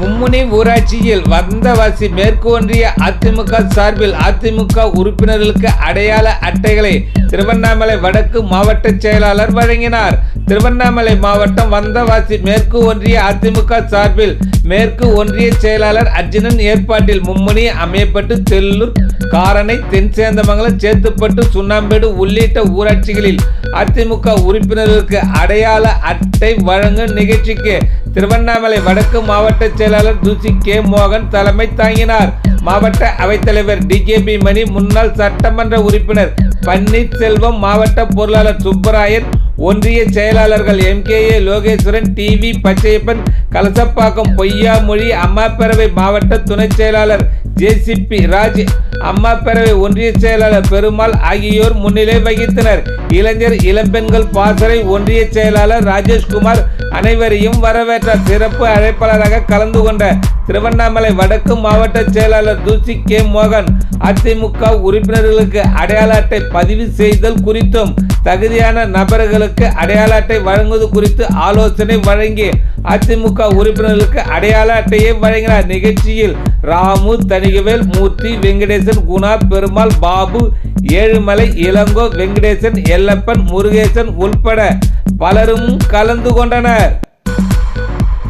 மும்முனை ஊராட்சியில் வந்தவாசி மேற்கு ஒன்றிய அதிமுக சார்பில் அதிமுக உறுப்பினர்களுக்கு அடையாள அட்டைகளை திருவண்ணாமலை வடக்கு மாவட்ட செயலாளர் வழங்கினார். திருவண்ணாமலை மாவட்டம் வந்தவாசி மேற்கு ஒன்றிய அதிமுக சார்பில் மேற்கு ஒன்றிய செயலாளர் அர்ஜுனன் ஏற்பாட்டில் மும்முனை அமையப்பட்டு தெல்லூர் காரணை தென்சேந்தமங்கலம் சேத்துப்பட்டு சுண்ணாம்பேடு உள்ளிட்ட ஊராட்சிகளில் அதிமுக உறுப்பினர்களுக்கு அடையாள அட்டை வழங்கும் நிகழ்ச்சிக்கு திருவண்ணாமலை வடக்கு மாவட்ட செயலாளர் துசி கே மோகன் தலைமை தாங்கினார். மாவட்ட அவைத்தலைவர் டிகேபி மணி முன்னாள் சட்டமன்ற உறுப்பினர் பன்னீர்செல்வம் மாவட்ட பொருளாளர் சுப்பராயன் ஒன்றிய செயலாளர்கள் M K A Lokeswaran T V Pachaiyappan Kalasapakkam Poyyamozhi Ammaperavai மாவட்ட துணை செயலாளர் ஜேசிபி ராஜ் அம்மாப்பேரவை ஒன்றிய செயலாளர் பெருமாள் ஆகியோர் முன்னிலை வகித்தனர். இளைஞர் இளம்பெண்கள் பாசறை ஒன்றிய செயலாளர் ராஜேஷ்குமார் அனைவரையும் வரவேற்றார் சிறப்பு அழைப்பாளராக கலந்து கொண்ட திருவண்ணாமலை வடக்கு மாவட்ட செயலாளர் தூசி கே மோகன் அதிமுக உறுப்பினர்களுக்கு அடையாள அட்டை பதிவு செய்தல் குறித்தும் தகுதியான நபர்களுக்கு அடையாள அட்டை வழங்குவது குறித்து ஆலோசனை வழங்கி அதிமுக உறுப்பினர்களுக்கு அடையாள அட்டையை வழங்கினார். நிகழ்ச்சியில் ராமு தணிகவேல் மூர்த்தி வெங்கடேசன் குணா பெருமாள் பாபு ஏழுமலை இளங்கோ வெங்கடேசன் எல்லப்பன் முருகேசன் உள்பட பலரும் கலந்து கொண்டனர்.